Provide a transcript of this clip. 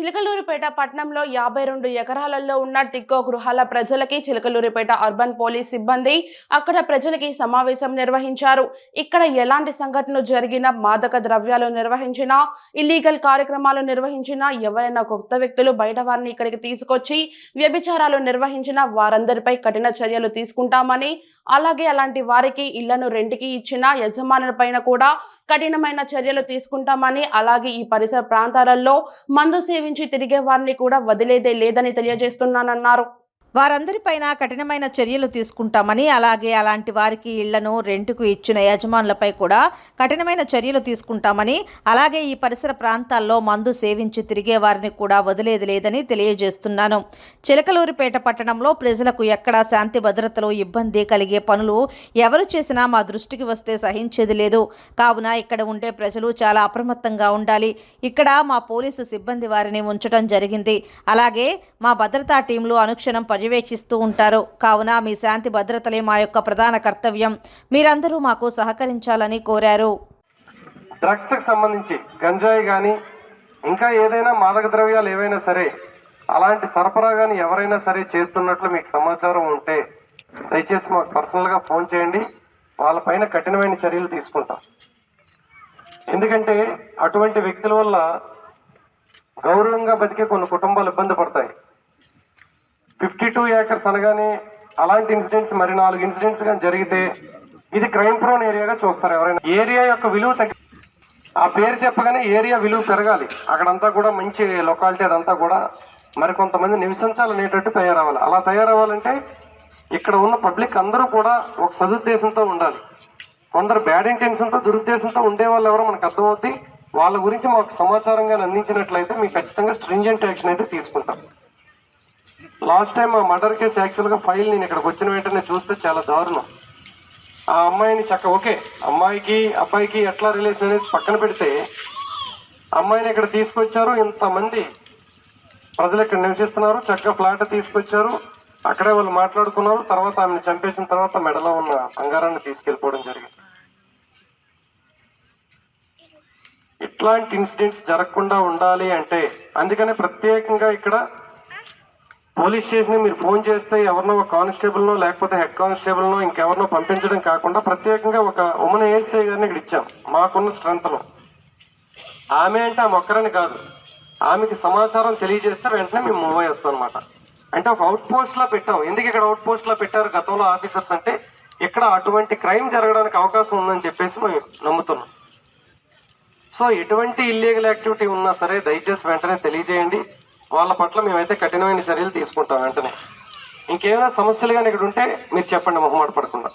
చిలకలూరిపేట పట్టణంలో యాభై రెండు ఎకరాలలో ఉన్న టిక్కో గృహాల ప్రజలకి చిలకలూరిపేట అర్బన్ పోలీస్ సిబ్బంది అక్కడ ప్రజలకి సమావేశం నిర్వహించారు. ఇక్కడ ఎలాంటి సంఘటనలు జరిగినా మాదక ద్రవ్యాలు నిర్వహించినా ఇల్లీగల్ కార్యక్రమాలు నిర్వహించినా ఎవరైనా కొత్త వ్యక్తులు బయట వారిని ఇక్కడికి తీసుకొచ్చి వ్యభిచారాలు నిర్వహించినా వారందరిపై కఠిన చర్యలు తీసుకుంటామని అలాగే అలాంటి వారికి ఇళ్ళను రెంటికి ఇచ్చిన యజమానులపైన కూడా కఠినమైన చర్యలు తీసుకుంటామని అలాగే ఈ పరిసర ప్రాంతాలలో మందు నుంచి తిరిగే వారిని కూడా వదిలేదే లేదని తెలియజేస్తున్నానన్నారు. వారందరిపైన కఠినమైన చర్యలు తీసుకుంటామని అలాగే అలాంటి వారికి ఇళ్ళను రెంటుకు ఇచ్చిన యజమానులపై కూడా కఠినమైన చర్యలు తీసుకుంటామని అలాగే ఈ పరిసర ప్రాంతాల్లో మందు సేవించి తిరిగే వారిని కూడా వదిలేది లేదని తెలియజేస్తున్నాను. చిలకలూరిపేట పట్టణంలో ప్రజలకు ఎక్కడా శాంతి భద్రతలు ఇబ్బంది కలిగే పనులు ఎవరు చేసినా మా దృష్టికి వస్తే సహించేది లేదు. కావున ఇక్కడ ఉండే ప్రజలు చాలా అప్రమత్తంగా ఉండాలి. ఇక్కడ మా పోలీసు సిబ్బంది వారిని ఉంచడం జరిగింది. అలాగే మా భద్రతా టీంలు అనుక్షణం పర్యవేక్షిస్తూ ఉంటారు. కావున మీ శాంతి భద్రతలే మా యొక్క ప్రధాన కర్తవ్యం. మీరందరూ మాకు సహకరించాలని కోరారు. డ్రగ్స్కి సంబంధించి గంజాయి కానీ ఇంకా ఏదైనా మాదక ద్రవ్యాలు ఏవైనా సరే అలాంటి సరఫరా కానీ ఎవరైనా సరే చేస్తున్నట్లు మీకు సమాచారం ఉంటే దయచేసి మాకు పర్సనల్గా ఫోన్ చేయండి. వాళ్ళపైన కఠినమైన చర్యలు తీసుకుంటాం. ఎందుకంటే అటువంటి వ్యక్తుల వల్ల గౌరవంగా బతికే కొన్ని కుటుంబాలు ఇబ్బంది పడతాయి. ఫిఫ్టీ టూ ఏకర్స్ అనగానే అలాంటి ఇన్సిడెంట్స్ మరి నాలుగు ఇన్సిడెంట్స్ కానీ జరిగితే ఇది క్రైమ్ ప్రోన్ ఏరియాగా చూస్తారు ఎవరైనా. ఏరియా యొక్క విలువ తగ్గి ఆ పేరు చెప్పగానే ఏరియా విలువ పెరగాలి. అక్కడంతా కూడా మంచి లొకాలిటీ అదంతా కూడా మరి కొంతమంది నివసించాలనేటట్టు తయారవ్వాలి. అలా తయారవ్వాలంటే ఇక్కడ ఉన్న పబ్లిక్ అందరూ కూడా ఒక సదుద్దేశంతో ఉండాలి. కొందరు బ్యాడ్ ఇంటెన్షన్తో దురుద్దేశంతో ఉండే వాళ్ళు ఎవరో మనకు అర్థమవుద్ది. వాళ్ళ గురించి మాకు సమాచారంగా అందించినట్లయితే మీకు ఖచ్చితంగా స్ట్రింజెంట్ యాక్షన్ అయితే తీసుకుంటాం. లాస్ట్ టైం ఆ మర్డర్ కేసు యాక్చువల్గా ఫైల్ నేను ఇక్కడికి వచ్చిన వెంటనే చూస్తే చాలా దారుణం. ఆ అమ్మాయిని చక్క ఓకే అమ్మాయికి అబ్బాయికి ఎట్లా రిలేషన్ అనేది పక్కన పెడితే అమ్మాయిని ఇక్కడ తీసుకొచ్చారు ఇంతమంది ప్రజలు ఇక్కడ నివసిస్తున్నారు చక్కగా ఫ్లాట్ తీసుకొచ్చారు అక్కడే వాళ్ళు మాట్లాడుకున్నారు తర్వాత ఆమెను చంపేసిన తర్వాత మెడలో ఉన్న బంగారాన్ని తీసుకెళ్ళిపోవడం జరిగింది. ఇట్లాంటి ఇన్సిడెంట్స్ జరగకుండా ఉండాలి అంటే అందుకనే ప్రత్యేకంగా ఇక్కడ పోలీస్ స్టేషన్ మీరు ఫోన్ చేస్తే ఎవరినో ఒక కానిస్టేబుల్నో లేకపోతే హెడ్ కానిస్టేబుల్నో ఇంకెవరినో పంపించడం కాకుండా ప్రత్యేకంగా ఒక ఉమెన్ ఏఎస్ఐ గారిని ఇక్కడ ఇచ్చాం. మాకున్న స్ట్రెంత్లో. ఆమె అంటే ఆమె ఒక్కరని కాదు. ఆమెకి సమాచారం తెలియజేస్తే వెంటనే మేము మూవ్ చేస్తాం అనమాట అంటే ఒక అవుట్ పోస్ట్లా పెట్టాం. ఎందుకు ఇక్కడ అవుట్ పోస్ట్లా పెట్టారు గతంలో ఆఫీసర్స్ అంటే ఇక్కడ అటువంటి క్రైమ్ జరగడానికి అవకాశం ఉందని చెప్పేసి మేము నమ్ముతున్నాం. సో ఎటువంటి ఇల్లీగల్ యాక్టివిటీ ఉన్నా సరే దయచేసి వెంటనే తెలియజేయండి. వాళ్ళ పట్ల మేమైతే కఠినమైన చర్యలు తీసుకుంటాం వెంటనే ఇంకేమైనా సమస్యలు కానీ ఇక్కడ ఉంటే మీరు చెప్పండి మొహమాట పడకుండా.